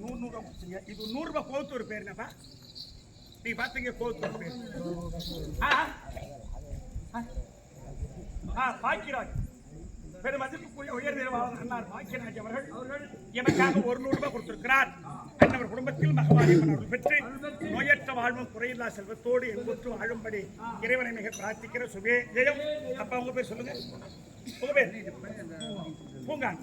நூறு இது நூறு ரூபாய் கோத்தூர் பேர் என்னப்பா? நீ பாத்தீங்க கோத்தூர் பேர். ஆ ஆ. பாக்கியராஜ். மதிப்புக்குரிய உயர் நிர்வாகம் அண்ணார் பாக்கியராஜ் அவர்கள் எனக்காக ஒரு நூறு ரூபாய் கொடுத்திருக்கிறார். அண்ணவர் குடும்பத்தில் மகவாரியம்மன் அருள் பெற்று நோயற்ற வாழ்வும் குறையில்லா செல்வத்தோடு எங்குற்று வாழும்படி இறைவனை மிக பிரார்த்திக்கிற சுபே. ஜெயம் அப்பா உங்க பேர் சொல்லுங்க. உங்க பேர்? பூங்கான்.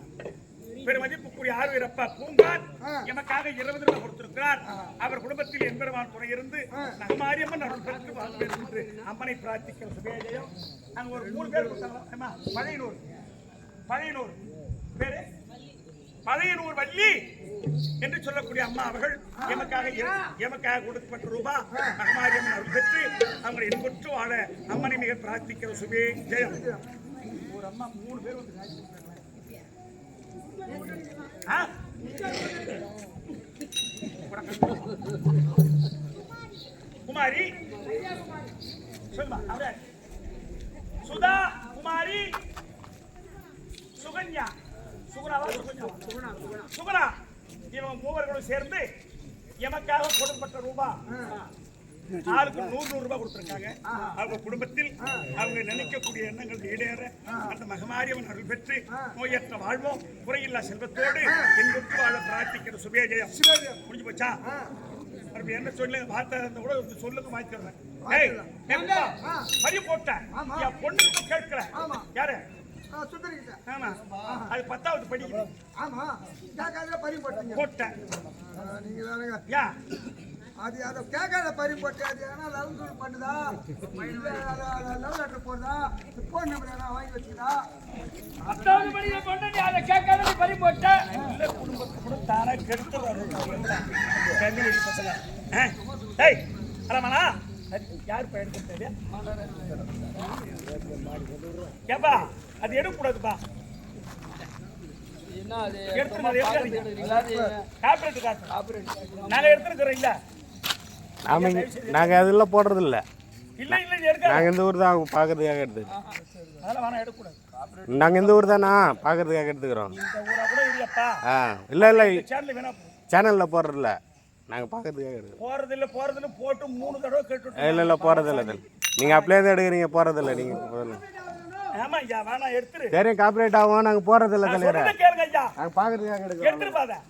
பெருமதிப்புக்குரிய ஆர்வீர் அப்பா பூங்கான் எமக்காக இருபது ரூபாய் கொடுத்திருக்கிறார். அவர் குடும்பத்தில் எம்பெருமான் துணை இருந்து நகமாரியம்மன் அருள் பெற்று வாழ்வேன் என்று அம்மனை பிரார்த்திக்கிற சுபேஜயம் நாங்க ஒரு மூணு பேர் கொடுத்தாங்க பழையனூர். பழையனூர். பேரு? பழையனூர் வள்ளி என்று சொல்லக்கூடிய அம்மா அவர்கள் எமக்காக எமக்காக கொடுக்கப்பட்ட ரூபா நகமாரியம்மன் அருள் பெற்று அவங்களை இன்புற்று வாழ அம்மனை மிக பிரார்த்திக்கிற சுபே ஜெயம். ஒரு அம்மா மூணு பேர் வந்து? குமாரி. சுதா குமாரி. சுகன்யா. சுகுணாவா சுகன்யா? சுகுணா. இவங்க மூவர்களும் சேர்ந்து எமக்காக கொடுக்கப்பட்ட ரூபா. ஆளுக்கு நூறு நூறு ரூபாய் கொடுத்திருக்காங்க. அவங்க குடும்பத்தில் அவங்க நினைக்கக்கூடிய எண்ணங்கள் ஈடேற அந்த மகமாரியவன் அருள் பெற்று நோயற்ற வாழ்வோம். குறையில்லா செல்வத்தோடு என்புக்கு வாழ பிரார்த்திக்கிற சுபேஜயம் முடிஞ்சு போச்சா? மறுபடியும் என்ன சொல்லு? வார்த்தை இருந்தா கூட சொல்லுங்க வாங்கிக்கிறேன் ஏய் பறி போட்டேன் என் பொண்ணுக்கு கேட்கல. ஆமா. யாரு? அது பத்தாவது படிக்குது ஆமா. போட்டேன் நீங்க அது அதை கேட்காத பறி போட்டு அது ஏன்னா லவ் சூடு பண்ணுதா? லவ் லெட்டர் போடுதா? ஃபோன் நம்பர் எதனா வாங்கி வச்சுக்கிறா பத்தாவது படிக்கிற பொண்ணு அதை கேட்காத பறி போட்ட. இல்ல குடும்பத்தை கூட தானா பசங்க? ஏய் அரமணா யார் பையன் கொடுத்தது? ஏப்பா அது எடுக்கக்கூடாதுப்பா என்ன அது? எடுக்காதீங்க காப்பரேட் காசு ஆபரேட் நாங்க எடுத்துருக்கிறோம் இல்ல. நாம நாங்கள் அதெல்லாம் போடுறது இல்லை இல்ல இல்ல இது எடுக்காது. நாங்கள் இந்த ஊர் தான் பார்க்கறதுக்காக எடுத்து நாங்கள் இந்த ஊர் தானா பார்க்கறதுக்காக எடுத்துக்கிறோம் ஆ இல்லை இல்லை. சேனலில் போடுறதில்ல. நாங்கள் பார்க்கறதுக்காக எடுக்கிறோம். போறது இல்ல போறது இல்ல போட்டு மூணு தடவை கேட்டு இல்லை இல்லை போகிறதில்ல இதில் நீங்கள் அப்படியே தான் எடுக்கிறீங்க போகிறதில்ல நீங்கள் தெரியும் காப்பரேட் ஆகும். நாங்கள் போகிறதில்ல தலைவரை. நாங்கள் பார்க்கறதுக்காக எடுக்கிறோம்.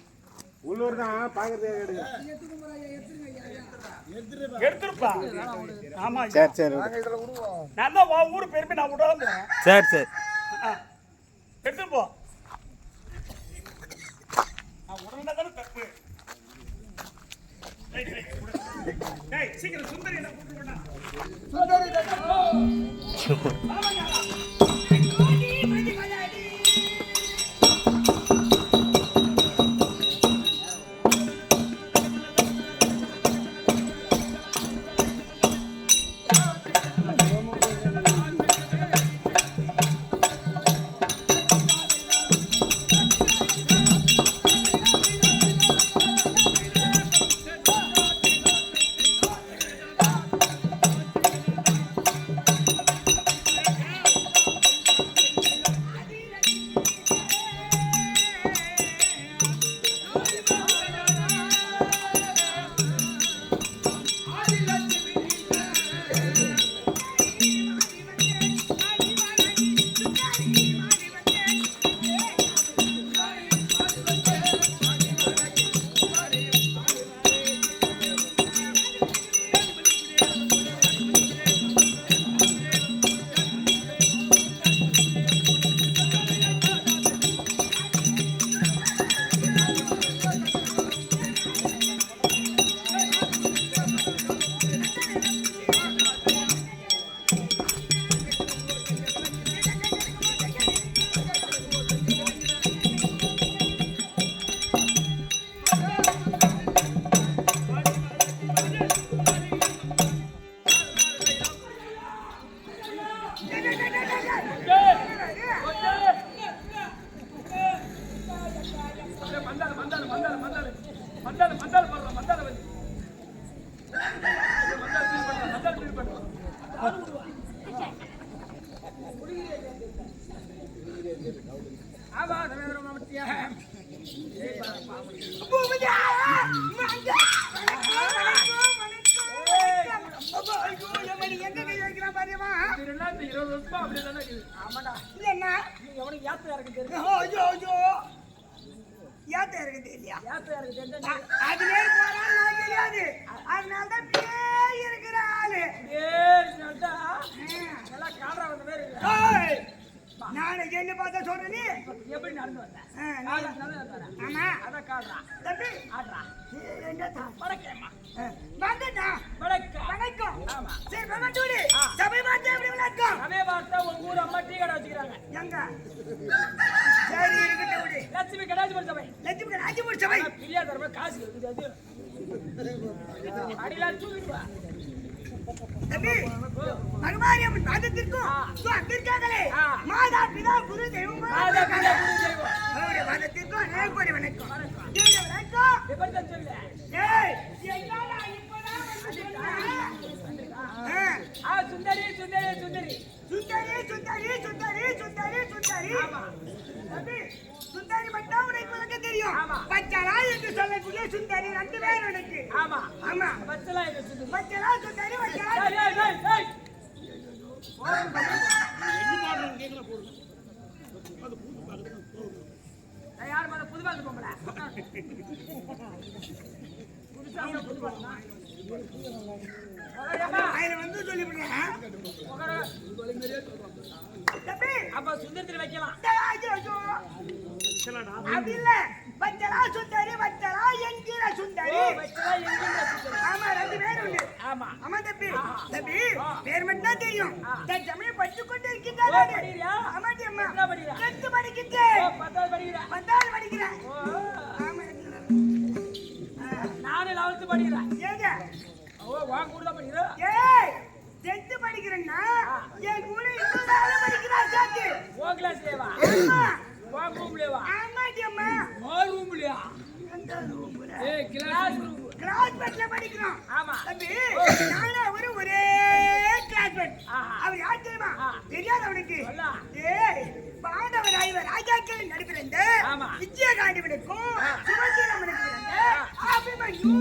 உள்ளூர் தான் எடுக்கிறோம் எடுத்துருப்பா. ஆமா சரி சரி. நான் தான் உன் ஊர் பெருமை நான் விடாம சரி சரி. எடுத்துட்டு போ. நான் உடனே தானே தப்பு. சீக்கிரம் சுந்தரி என்ன கூப்பிட்டு. சுந்தரி மகமாரியம்மன் பாதத்திற்கும். அங்கிருக்காங்களே. மாதா பிதா குரு தெய்வம். அவருடைய பாதத்திற்கும் நேர்கோடி வணக்கம். வணக்கம். சுந்தரி சுந்தரி சுந்தரி. சுந்தரி சுந்தரி சுந்தரி சுந்தரி சுந்தரி. சுந்தரி மட்டும் உனக்கு தெரியும். ஆமா. பச்சளா என்று சொல்லக்கூடிய சுந்தரி ரெண்டு பேர் உனக்கு. ஆமா. ஆமா. ஒரு புது சுந்தரத்தில் வைக்கலாம். அப்படி இல்ல. வச்சலா சுந்தரி வச்சலா என்கிற ஆமா ரெண்டு பேர் ஆமா. ஆமா தம்பி. தம்பி பேர் மட்டும் தெரியும். நான் தமிழ் படிச்சு கொண்டு ஆமா அம்மா. பத்தாவது படிக்கிறேன் படிக்கிறா ஏங்க. ஓ வா கூட படிக்கிறா? ஏய் டென்த் படிக்கிறேன்னா என் கூட இன்னொரு ஆளு படிக்கிறா ஓ கிளாஸ் லேவா வா. ரூம் லேவா ஆமா டியம்மா ஓ கிளாஸ் ரூம். கிளாஸ் பெட்ல ஆமா. தம்பி நானும் அவரும் ஒரே கிளாஸ் பெட் அவர் யார் தெரியுமா? தெரியாது அவனுக்கு ஏய் பாண்டவராய் ராஜாக்கள் நடுப்பிறந்த விஜயகாண்டிவனுக்கும் சுமந்திரமனுக்கு அபிமன்யு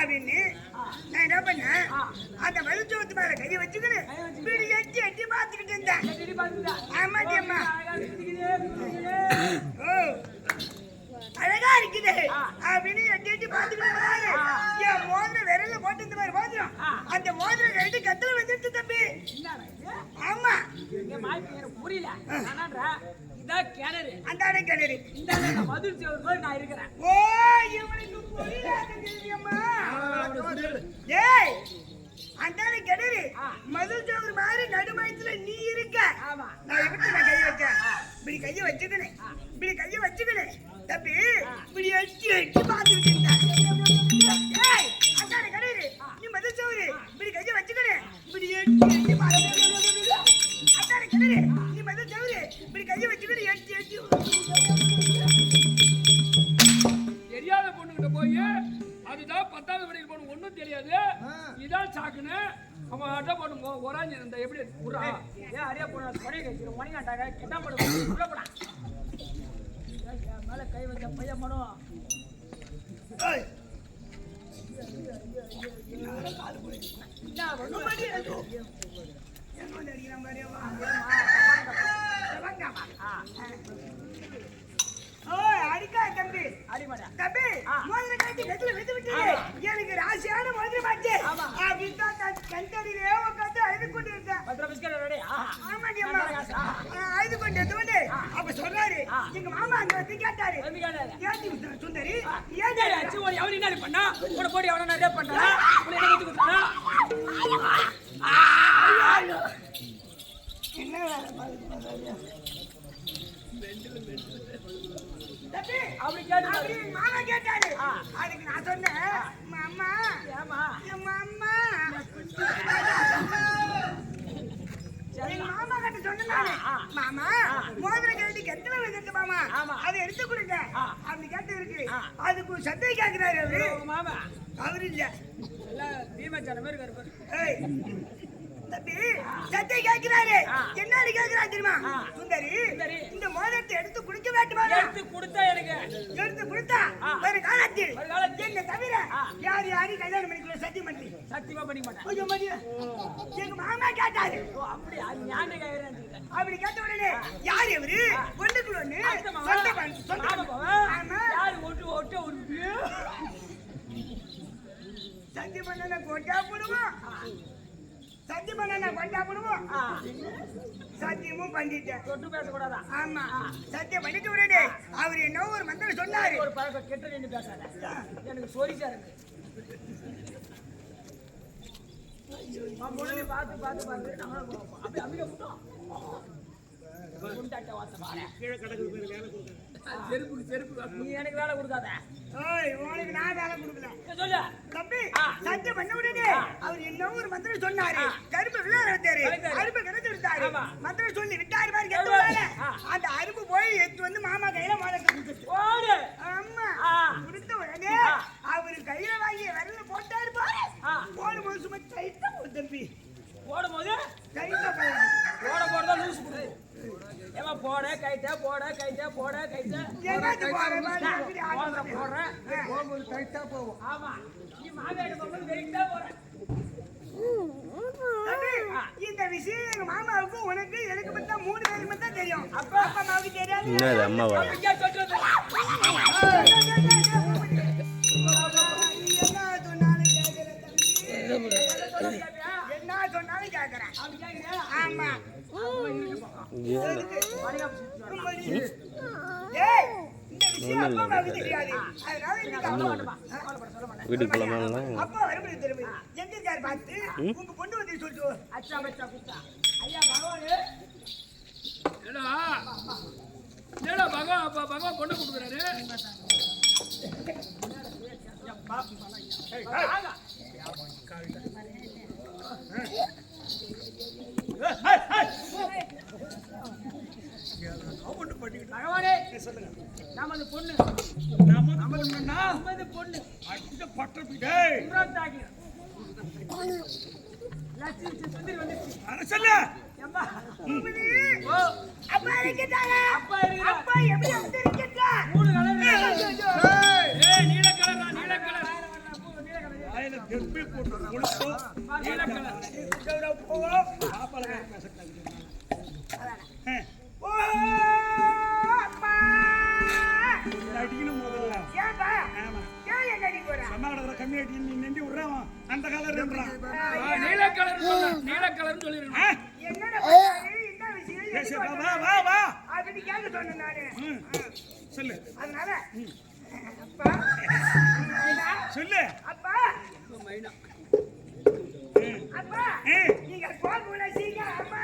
அப்படின்னு. நான் என்ன பண்ணேன். அந்த வெளிச்சவத்து மேல கையை வச்சுக்கிட்டு. வீடு எட்டி எட்டி பார்த்துக்கிட்டு இருந்தேன் செடி பாத்துதா ஆமாடி அம்மா. ஓ அழகா இருக்குது. அப்படின்னு எட்டி எட்டி பார்த்துக்கிட்டு. என் போட்டு இந்த மாதிரி மோதிரம். அந்த மோதிரம் ரெண்டு கத்துல வந்துருச்சு தம்பி ஆமா எனக்கு புரியல இதான் கிணறு. அந்த கிணறு. இந்த நான் மதுரை சேவர் மாதிரி நான் இருக்கிறேன். ஓ இவனுக்கு புரியாது தெரியுமா ஏய் அந்த கிணறு. மதுரை சோறு மாதிரி நடுமயத்துல நீ இருக்க. ஆமா. நான் எப்படி நான் கை வைக்கேன். இப்படி கையை வச்சுக்கினேன் இப்படி கையை வச்சுக்கினேன் தம்பி இப்படி எட்டி எட்டி பார்த்துக்கிட்டு இருந்தேன். ஏய், கிணறு, நீ மதுரை சோறு, இப்படி கையை வச்சுக்கினேன், இப்படி எட்டி எட்டி கிணறு, நீ மதுரை சோறு, இப்படி கையை வச்சுக்கினு எட்டி எட்டி தெரியாத பொண்ணுகிட்ட போய் அதுதான் பத்தாவது படிக்கிற பொண்ணு ஒன்றும் தெரியாது. இதான் சாக்குன்னு அவன் அட்டை பண்ணுங்க ஒராஞ்சி இருந்த எப்படி புறா ஏன் அரியா பொண்ணு பழைய கழிச்சு மணிக்காட்டாங்க கெட்டா போட உள்ள போடா. மேல கை வச்ச பையன் ஏய், என்ன பண்ணுவ? எனக்கு ராசியான மதுரை மாச்சு அப்படின்னு தான் கண் தடியிலே உட்காந்து அழுது கொண்டு இருந்தேன் ஆமாடி அம்மா. அழுது கொண்டு இருந்தவொடனே அப்ப சொன்னாரு. எங்க மாமா அங்க வந்து கேட்டாரு. ஏத்தி சுந்தரி. ஏன் அவரு என்ன பண்ணா? உன போடி அவனை நிறைய பண்ணா உன என்ன கட்டி என்ன அப்படி கேட்டு அப்படி எங்க மாமா கேட்டாரு அதுக்கு நான் சொன்னேன் மாமா ஏமா என் மாமா எங்க மாமா கிட்ட சொன்னேன் நானு. மாமா மோதிர கேட்டு எத்தனை வயசு மாமா ஆமா. அதை எடுத்து கொடுங்க ஆ. அப்படி கேட்டு இருக்கு அதுக்கு சந்தை கேட்கிறாரு மாமா அவரு இல்லை பீமாச்சார மாதிரி இருக்காரு தம்பி சத்தை கேட்கிறாரு ஆ. என்னன்னு கேட்கிறாரு தெரியுமா. சுந்தரி. இந்த மோதிரத்தை எடுத்து குடிக்க வேண்டுமா? எடுத்து கொடுத்தா எனக்கு எடுத்து கொடுத்தா. ஒரு காலத்தில். என்ன தவிர. யார் யாரையும் கல்யாணம் பண்ணிக்கல சத்தியம் பண்ணி. சத்தியமா பண்ணிக்க மாட்டேன். ஐயோ மதிய. எங்க மாமா கேட்டாரு. அப்படி அது ஞான கேக்குறேன் அப்படி கேட்ட உடனே யார் இவரு? ஒண்ணுக்குள்ள ஒண்ணு சொந்த சொந்த. ஆமா. யாரு? ஒட்டு ஒட்ட ஒரு சத்தியம் பண்ண கொண்டா போடுவோம். சத்தியம் பண்ண கொண்டா போடுவோம். ஆ, சத்தியமும் பண்ணிட்டேன். தொட்டு பேசக்கூடாதா? ஆமா. சத்தியம் பண்ணிட்டு உடனே அவர் என்ன ஒரு மந்திரம் சொன்னாரு. ஒரு பழக்கம் கெட்ட நின்று பேசாத. எனக்கு சொரிச்சா இருக்கு. பார்த்து பார்த்து பார்த்து. நம்மளும் போவோம். அப்படி அப்படியே விட்டோம் குண்டாட்ட வாசம் பாரு. செருப்புக்கு செருப்பு நீ எனக்கு வேலை கொடுக்காத ஓய் உனக்கு நான் வேலை கொடுக்கல ஏய், சொல்லு தம்பி ஆ. சத்தியம் பண்ண உடனே அவர் என்ன ஒரு மந்திரம் சொன்னாரு. கருப்பு வந்தாரு வந்தாரு. அருப்பு விட்டாரு. மந்திரம் சொல்லி விட்டாரு? வேலை. ஆ. அந்த அருப்பு போய் எடுத்து வந்து மாமா கையில கொடுத்துட்டு ஓடு ஆமா. கொடுத்த உடனே. அவரு கையில வாங்கி விரல போட்டாரு பாரு. போடும்போது சும்மா டைட்டா போடு தம்பி ஓடும் போது டைட்டா போடு போட போடதா லூஸ் கொடு ஏமா போட கைட்ட போட கைட்ட போட கைட்ட போடுற போகும்போது போகும் ஆமா. நீ மாமியார் போகும்போது வெயிட்டா போற தம்பி, இந்த விஷயம் எங்க மாமாவுக்கும் உனக்கு எனக்கு மட்டும் மூணு பேருக்கு மட்டும் தெரியும். அப்ப? அப்பா அம்மாவுக்கு தெரியாது. அம்மாவா. என்ன சொன்னாலும் கேக்குறியா? ஆமா. வீட்டுக்கு போகலாமா அப்பா வரும்போது ஐயா அப்பா பகவான் கொண்டு கொடுக்குறாரு நமது பொண்ணு. நமது பொண்ணு. இம்ரான் தாகிர். லட்சுமி சுந்தரி வந்துருச்சு. ஏம்மா? ஓ. அப்பா இருக்கிட்டாங்க. அப்பா. அப்பா எப்படி வந்திருக்கின்றார் மூணு கலர். ஏய் நீல கலர்? நீல கலர் ஓ அப்பா அடிக்கணும் முதல்ல அடி நீ நெண்டி விடுறான் அந்த நீல கலர் நீல கலர் சொல்லிருக்கேன் விஷயம் வா வா சொல்லு அதனால சொல்லு. அப்பா. மைனா அப்பா நீங்க போக சீக்கிரம் அம்மா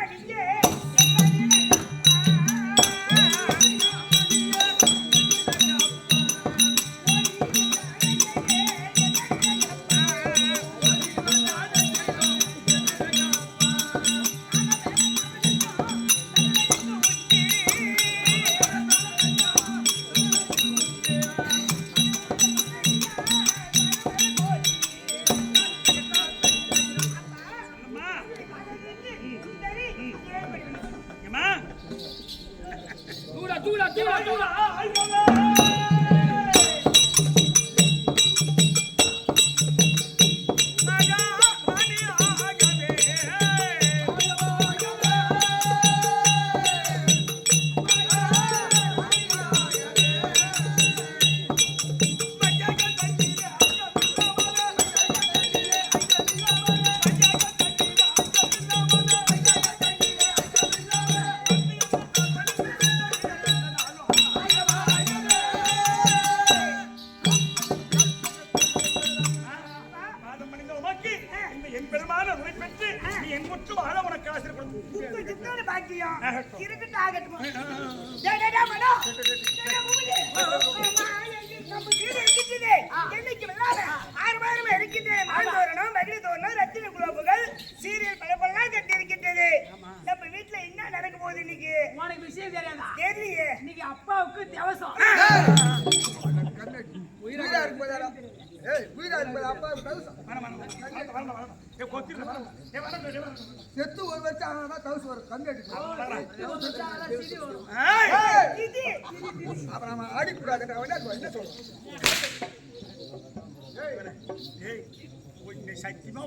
சத்தியமா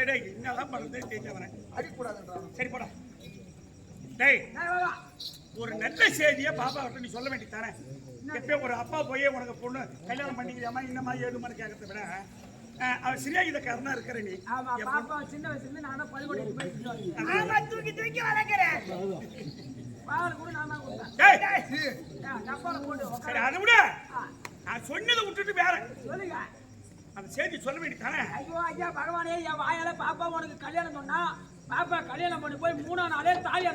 டேய், என்னதான் பண்றதுன்னு தெரியவனே. அடிக்கூடாதுன்றான் சரி போடா டேய். ஒரு நல்ல செய்தியை பாப்பா கிட்ட நீ சொல்ல வேண்டியதானே எப்பயும் ஒரு அப்பா போய் உனக்கு பொண்ணு கல்யாணம் பண்ணிக்கிறியாமா இன்னமா ஏதுமான்னு கேட்கறத விட அவன் சிறியாகிதக்காரனா இருக்கிற நீ பாப்பா சின்ன வயசுல இருந்து நானும் பள்ளிக்கூடத்துக்கு ஆமா தூக்கி தூக்கி வளர்க்கிறேன் பால் கூட நான் தான் கொடுத்தேன் சரி. அதை விட நான் சொன்னதை விட்டுட்டு வேற. சொல்லுங்க. அந்த செய்தி சொல்ல வேண்டியதானே ஐயோ ஐயா பகவானே என் வாயால பாப்பா உனக்கு கல்யாணம் சொன்னா பாப்பா கல்யாணம் பண்ணி போய் மூணாம் நாளே தாலி வாயா?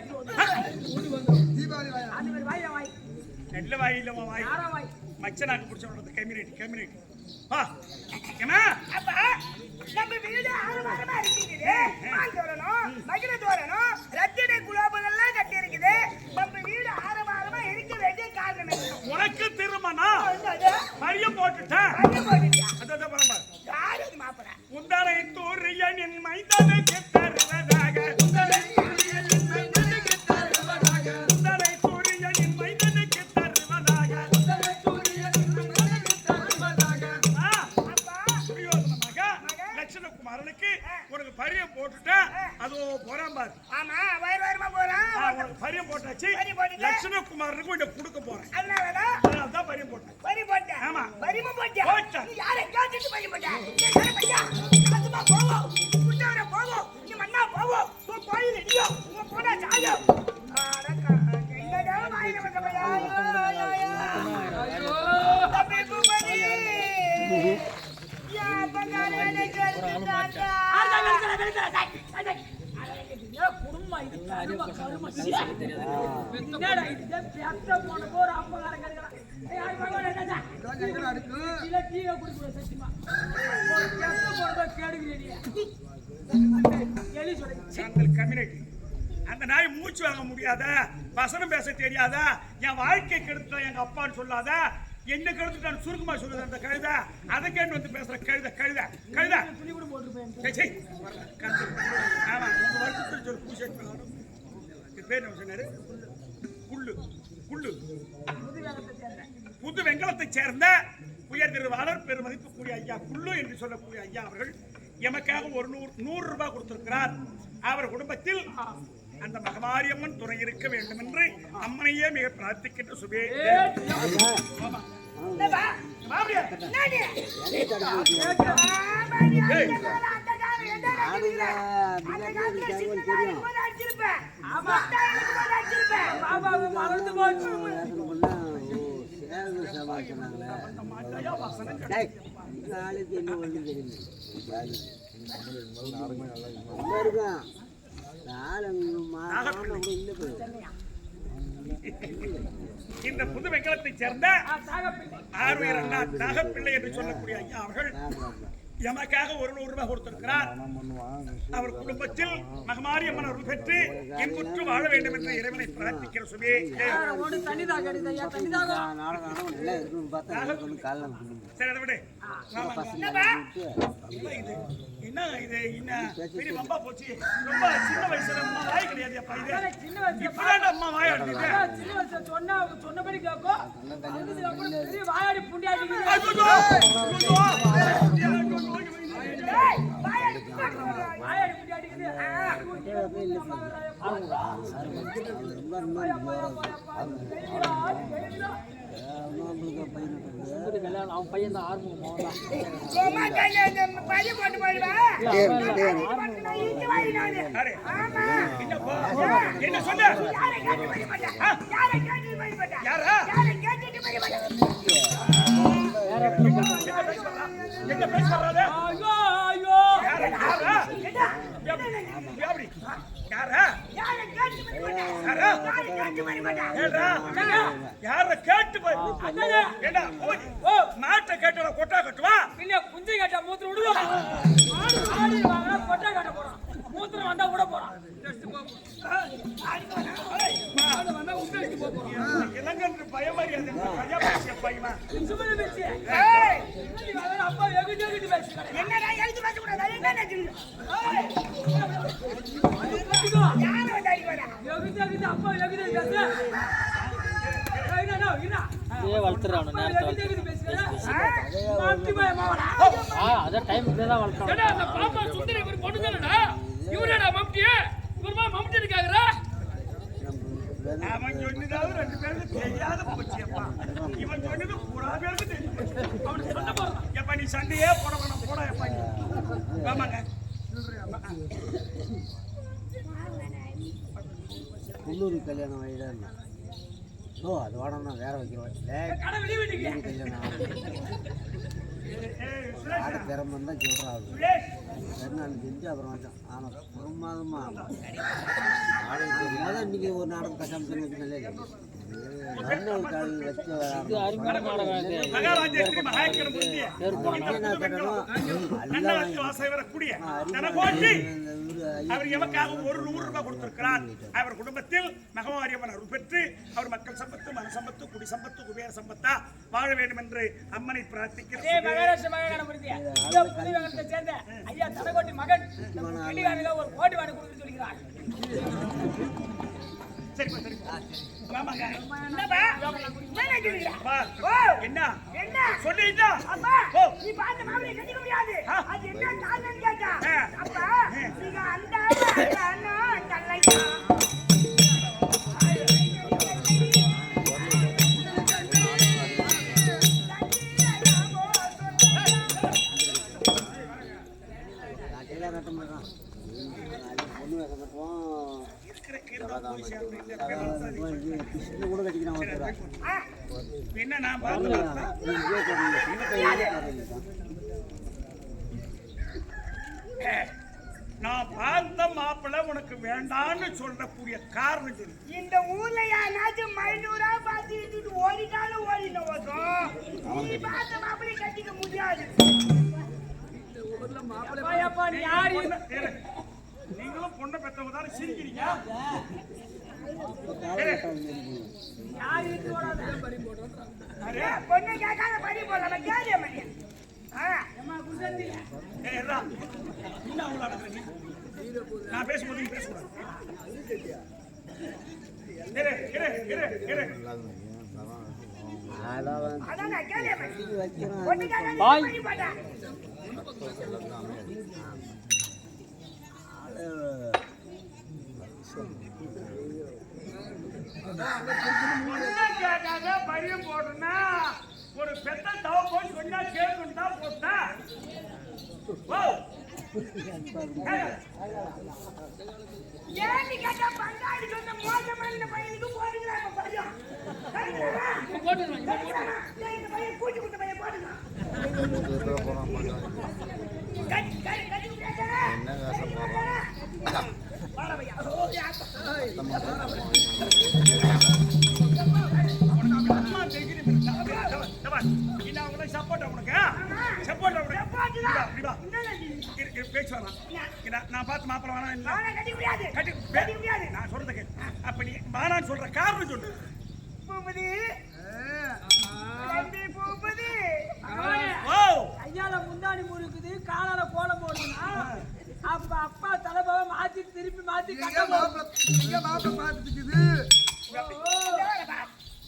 அந்த மாதிரி வாய் வாய். நெல்ல வாய் இல்ல உன் வாய். யாரா வாய். மச்சனாக்கு பிடிச்சவனது கம்யூனிட்டி கம்யூனிட்டி வா. ஏமா அப்பா நம்ம வீடு ஆறு மாதமா இருக்குது மகிழ தோரணம் ரத்தின குலாபுகள்லாம் கட்டி இருக்குது நம்ம வீடு ஆறு மாதமா இருக்க வேண்டிய காரணம் என்ன? உனக்கு திருமணம் என்னது? போட்டுட்டேன் அந்த கம்யூனிட்டி. அந்த நாய் மூச்சு வாங்க முடியாத வசனம் பேச தெரியாத என் வாழ்க்கை கெடுத்த எங்க அப்பான்னு சொல்லாத என்ன கெடுத்துட்டான்னு சுருக்கமா சொல்லுது அந்த கழுத? அதை கேட்டு வந்து பேசுற கழுத கழுத கழுத. துணி கூட போட்டுருப்பேன். ஆமா உங்க வருத்தத்தில் சொல்லு பூசை பண்ணணும் இது பேர் என்ன சொன்னாரு? புல்லு புல்லு. புது வெங்கலத்தை சேர்ந்த உயர் திருவாளர் பெருமதிப்புக்குரிய ஐயா குள்ளு என்று சொல்லக்கூடிய ஐயா அவர்கள் எமக்காக ஒரு நூறு நூறு ரூபாய் கொடுத்திருக்கிறார். அவர் குடும்பத்தில் அந்த மகமாரியம்மன் துணை இருக்க வேண்டும் என்று அம்மனையே மிக பிரார்த்திக்கின்ற சுபே ஆமா. இந்த புது வெங்கலத்தை சேர்ந்த ஆர்வீர் அண்ணா நாகப்பிள்ளை. என்று சொல்லக்கூடிய ஐயா அவர்கள். எமக்காக ஒரு நூறு ரூபாய் கொடுத்திருக்கிறார். அவர் குடும்பத்தில் மகமாரியம்மன் அருள் பெற்று இன்புற்று வாழ வேண்டும் என்று இறைவனை பிரார்த்திக்கிற சுபே. சரி அதை விடு? என்ன இது? என்ன? பெரிய போச்சு. ரொம்ப சின்ன வயசுல அம்மா வாய் கிடையாது அப்பா இது. இப்பதான் அம்மா வாய் அடிக்குது. சின்ன வயசுல சொன்னா சொன்னபடி கேட்கும். பெரிய வாயாடி புண்டியாடி ஐயோ! நானு. அரே, ஆமா. என்னப்பா? என்ன சொன்ன யாரை கேட்டு வழி போட்ட? யாரை கேட்டு வழி போட்ட? யாரா யாரை கேட்டுட்டு வழி போட்ட? என்ன பேச வராது ஐயோ ஐயோ யாரா யாரா என்ன? எப்படி யாரா யாரை கேட்டு யாரா? கேட்டு. ஏண்டா? ஓ மாட்டை கேட்டா கொட்டா கட்டுவா? பின்ன குஞ்சு கட்ட ஆடி வாங்க கொட்டை கட்ட போறான். மூத்திரம் வந்தா விட போறான். Just போ போறான். மாடு வந்தா உள்ள வச்சு போ போறான் இளங்கன்று பயமறியாது பையா பேசிய பையமா சும்மா பேச்சு ஏய், பின்னாடி வாங்க, அப்பா எகிட்டு எகிட்டு பேசுகிறேன் என்னடா எழுதி பேச கூடாது என்ன யாரை வந்து அடி வரா எகிட்டு எகிட்டு அப்பா எகிட்டு பேசு. வளர்த்துறானு இவரடா மம்டி இவருமா மம்டி இருக்காங்கடா அவன் சொன்னதாவது ரெண்டு பேருக்கு தெரியாத போச்சு அப்பா. இவன் சொன்னது பூரா பேருக்கு தெரியும். போச்சு. அவனுக்கு சொன்ன போறான் எப்ப நீ சண்டையே போட வேணாம் போட எப்பா. ஆமாங்க. கல்யாணம் வழிதான் ஓ அது வேணாம் வேற குன்னூர் கல்யாணம் ஆட திறமை தான் சொல்கிறாங்க பெருநாள் செஞ்சு அப்புறம் வச்சோம் ஆனால் ஒரு மாதமா அதான் இன்னைக்கு ஒரு நாடகம் கசாமி மறுநாள் வச்சு இது அருமையான நாடகம் இது அவர் எமக்காக ஒரு நூறு ரூபாய் கொடுத்திருக்கிறார் அவர் குடும்பத்தில் மகமாரியம்மன் அருள் பெற்று அவர் மக்கள் சம்பத்து மன சம்பத்து குடி சம்பத்து குபேர சம்பத்தா வாழ வேண்டும் என்று அம்மனை பிரார்த்திக்கிறேன் சேர்ந்த ஐயா தனகோட்டி மகன் ஒரு கோடி வாடி கொடுக்க சொல்லிக்கிறார் சரிப்பா சரிப்பா ஆமாங்க என்னப்பா என்ன நினைக்கிறீங்க ஓ என்ன என்ன சொல்லிட்டா அப்பா நீ பார்த்த மாப்பிளை கட்டிக்க முடியாது அது என்ன காரணம் கேட்டா அப்பா நீங்க அந்த அண்ணன் தள்ளையா பொண்ணு வேக என்ன நான் பார்த்து நான் பார்த்த மாப்பிள்ளை உனக்கு வேண்டான்னு சொல்லக்கூடிய காரணம் சொல்லு இந்த ஊர்ல யாராச்சும் மைனூரா பார்த்து இட்டுட்டு ஓடிட்டாலும் ஓடின ஓட்டம் நீ பார்த்த மாப்பிளை கட்டிக்க முடியாது அப்பா நீ யாரு பொண்ணு- இரு. நீங்களும் பொண்ணை பெற்றவங்க தானே சிரிக்கிறீங்க? பறி பொண்ணு கேட்காத படி போடல கேள்வி மணி? நான் பேசும்போது பேசக்கூடாது. இரு, பையன் போடுனா, ஒரு பெத்த தவ போய் சொன்னா கேட்கணும் தான் போட்டா ஓ. ஏன்னு கேட்டா பங்காளி சொன்ன மோசமான பையனுக்கு போடுகிறாங்க பையன்? கரெக்டா? இந்த பையன் கூட்டி கொடுத்த பையன் போடுங்க நான் பார்த்து மாப்பிள்ளை வேணாம் கட்டிக்க முடியாது. கட்டிக்க முடியாது. நான் சொல்றத கேளு. அப்ப நீ வேணான்னு சொல்ற காரணம் சொல்லு பூபதி. தம்பி பூபதி. ஓ கையால முந்தாணி முறுக்குது காலால கோலம் போடுதுன்னா அப்ப அப்பா திருப்பி மாத்தி கட்ட போடும் இங்க மாப்பிள்ளை பார்த்துட்டு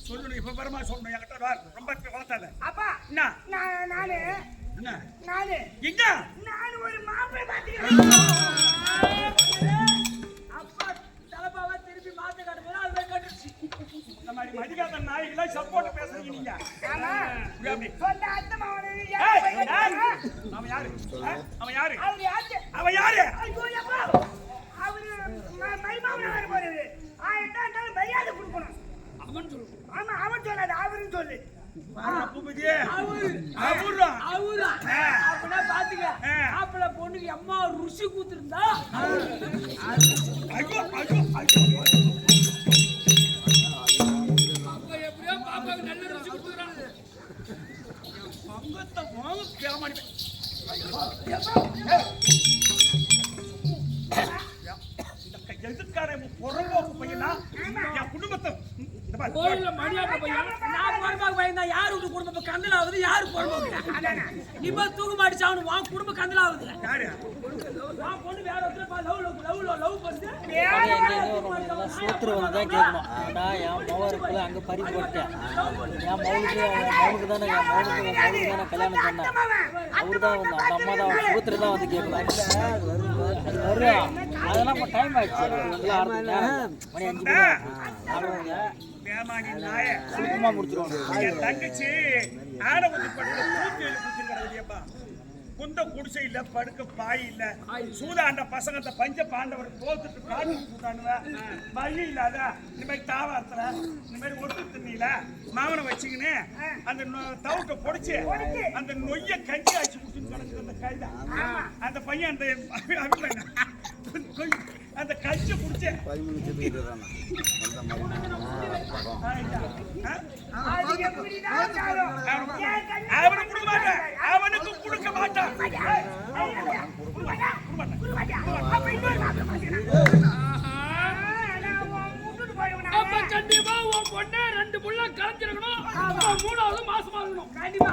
சொல்லணும் இப்ப பெருமா சொல்லணும் என்கிட்ட வா. ரொம்ப வளர்த்தாத அப்பா என்ன? நான் நானு என்ன? நானு எங்க? நான் ஒரு மாப்பிள்ளை பார்த்துக்கிறேன். அப்பா தலைபாவ திருப்பி மாத்தி கட்ட போது அது கட்டுச்சு. இந்த மாதிரி மதிக்காத நாய்களை சப்போர்ட் பேசுறீங்க நீங்க. ஆமா. சொந்த அத்தை மகனு ஏய், யார்? அவன் யாரு? அவன் யாரு? அவன் யாரு? ஐயோ அப்பா. மாமனார் போறது ஆயிரத்தா இருந்தாலும் மரியாதை கொடுக்கணும். அவன் சொல்லு. ஆமா அவன் சொல்லாது அவருன்னு சொல்லு. பொண்ணுக்கு அம்மா ருசி கூத்திருந்தா எப்படியோ பாப்பாக்கு நல்ல ருசி கொடுத்துறாங்க பங்கத்தை வாங்க கேம கோயில்ல மணியாட்ட பையன். நான் பொறுப்பாக பயந்தா யார் வீட்டு குடும்பம்? கந்தல் ஆகுது யாரு பொறுப்பாக நீ போய் தூக்க மாட்டிச்சு அவனு உன் குடும்பம் கந்தல் ஆகுது யாரு உன் பொண்ணு வேற ஒருத்தர் லவ் லவ் லவ் லவ் எங்கேயும் வருவாங்க எல்லாம் சோத்துருவங்க தான் கேட்கணும் ஆடா என் மவ இருக்குல்ல அங்கே பறி போட்டேன் என் மவுனுக்கு மவுனுக்கு தானே என் மவுனுக்கு என் தானே கல்யாணம் பண்ணேன் அவரு தான் வந்து அந்த அம்மா தான் சூத்திர தான் வந்து கேட்கணும் வரும் அதெல்லாம் இப்போ டைம் ஆயிடுச்சு இதெல்லாம் மணி அஞ்சு மணி ஆடுவாங்க சுருக்கமாக முடிச்சிருவாங்க தங்கச்சி ஆடை வந்து குந்த குடிசை இல்ல படுக்க பாய் இல்ல. சூதாண்ட பசங்க அந்த பஞ்ச பாண்டவர் தோத்துட்டு காட்டு சூதாண்டுவ வழி இல்லாத இந்த மாதிரி தாவாரத்துல இந்த மாதிரி ஒட்டு திண்ணில மாவனை வச்சுக்கின்னு அந்த தவுட்டை பொடிச்சு அந்த நொய்ய கஞ்சி ஆச்சு குடிச்சுன்னு கிடக்குது அந்த கைதா அந்த பையன் அந்த கொய்- அந்த கஞ்சி குடிச்சு அது எப்படிதான் சாரும்? என் கண்ணு அவனுக்கு கொடுக்க மாட்டேன் அவனுக்கு கொடுக்க மாட்டான் அப்ப. கண்டிப்பா உன் பொண்ணு ரெண்டு புள்ள கலைஞ்சிருக்கணும் அவன் மூணாவது மாசமா இருக்கணும் கண்டிப்பா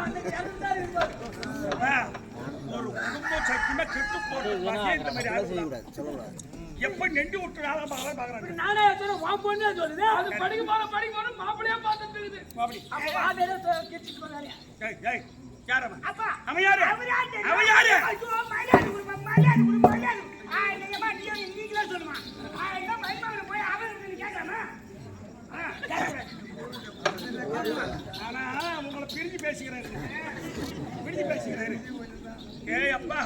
ஒரு குடும்பம் சத்தியமா கெட்டு பகையை இந்த மாதிரி சொல்லக்கூடாது எப்ப நெண்டு விட்டு ஆள பாக்கலாம் பாக்குறாங்க நானே சொல்றேன் உன் பொண்ணே சொல்லுது. அது படிக்க போற படிக்க போற மாப்பிளையே பார்த்துட்டு இருக்குது. அப்படி அப்ப வாதையில கிச்சிட்டு போறாரு. ஏய், ஏய்? அப்பா, அவன் யாரு? அவரா தெரியும். அவன் யாரு? ஐயோ, மரியாதை கொடுப்பா, மரியாதை கொடு, மரியாதை கொடு. ஆ, இல்லையம்மா, நீ நீங்களே சொல்லுமா. ஆ, இல்ல, மருமகனை போய் அவன் கேட்கறேன். ஆனா உங்களை பிரிஞ்சு பேசிக்கிறாரு பிரிஞ்சு பேசிக்கிறாரு ஏய் அப்பா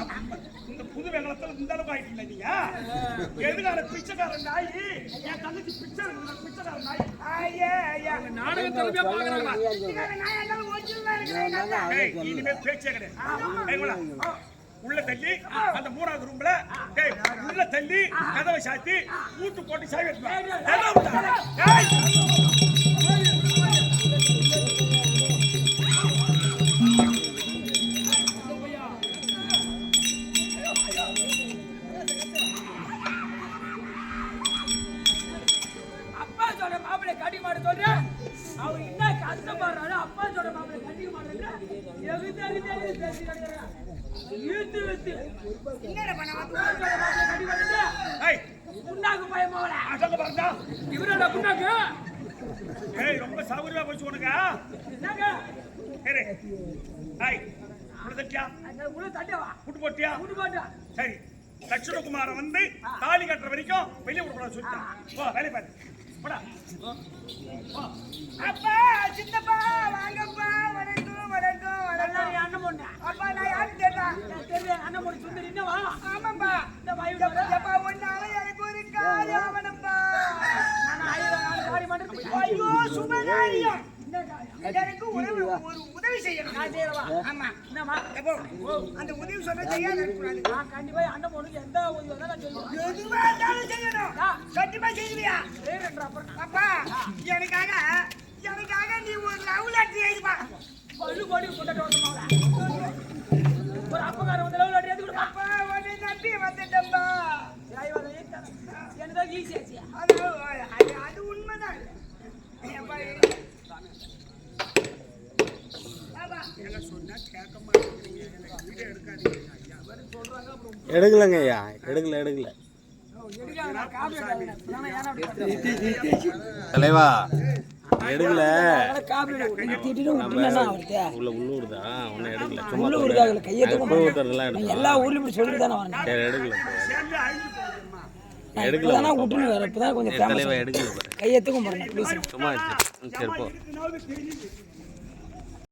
இந்த புது வெங்கலத்துல இந்த அளவுக்கு ஆயிட்டீங்களா நீங்க? எதுக்கால பிச்சைக்காரன் நாய்? என் தங்கச்சி பிச்சை எடுக்குது, பிச்சைக்காரன் நாய். ஐயா, ஐயா. நாடக திறமையா பாக்குறாங்க ஒரிஜினலா இனிமே பேச்சே கிடையாது. உள்ள தள்ளி அந்த மூணாவது ரூம்ல டேய் உள்ள தள்ளி கதவை சாத்தி ஊட்டு போட்டு சாவி எடுத்து கட்டி மாட்ட சொல்றேன் அவர் என்ன கஷ்டப்படுறாரு அப்பா சொல்ற மாப்பிள்ளை பேசி கிடக்குறான். இழுத்து இழுத்து. என்னடா பண்ண அப்பா சொல்ற மாப்பிள்ளை கட்டி மாட்டேன் ஏய். உண்டாக்கு பயமாவல அசங்க பாருங்க இவரோட புண்ணாக்கு ஏய் ரொம்ப சௌகரியமா போச்சு உனக்கு என்னங்க? சரி ஏய். உள்ள தட்டியா? உள்ள தட்டவா புட்டு போட்டியா? பாட்டா. சரி. லட்சுமணகுமாரன் வந்து தாலி கட்டுற வரைக்கும் வெளியே விடக்கூடாது சொல்லிட்டான். வேலை பாரு. போடா. அப்பா சித்தப்பா வாங்கப்பா வணக்கம் வணக்கம் வணக்கம். அண்ணன் பொண்ணு. அப்பா நான் யாரு தெரியல என் அண்ணன் பொண்ணு சுந்தரி என்னவா ஆமாப்பா. இந்த வயது அப்பா ஒன்னால எனக்கு ஒரு காரியம் ஐயோ சுபகாரியம். எனக்கு ஒரு ஒரு உதவி செய்யணும். நான் செய்யறவா? ஆமா. எப்போ அந்த உதவி சொன்ன செய்யாத இருக்கக்கூடாது. நான் கண்டிப்பா அண்ணன் பொண்ணுக்கு எந்த உதவி நான் சொல்லுவேன். எதுவா இருந்தாலும் செய்யணும். கண்டிப்பா செய்வியா? அப்பா எனக்காக எனக்காக நீ ஒரு லவ் லெட்டர் எழுதிப்பா பல்லு படி கொண்டாட்டு ஒரு அப்பகாரம் வந்து லவ் லெட்டர் எடுத்து கொடுப்பா அப்பா உன்னை நம்பி வந்துட்டேன்பா. என்னதான் ஈஸி ஆச்சு. அது அது அது உண்மைதான் அப்பா பாபா என்ன சொன்னா கேட்க மாட்டேங்கிறீங்க எனக்கு வீடியோ எடுக்காதீங்க ஐயா எடுக்கலங்க ஐயா. எடுக்கல எடுக்கல. தலைவா எடுக்கல. உள்ள உள்ளூர் தான் ஒன்றும் எடுக்கல. சும்மா எடுக்கல எல்லா ஊர்லயும் இப்படி சொல்லிட்டு தானே எடுக்கல. எடுக்கல. விட்டுன்னு வேற. இப்பதான் கொஞ்சம் தலைவா எடுக்கல கையெத்துக்கும் சும்மா சரி போ.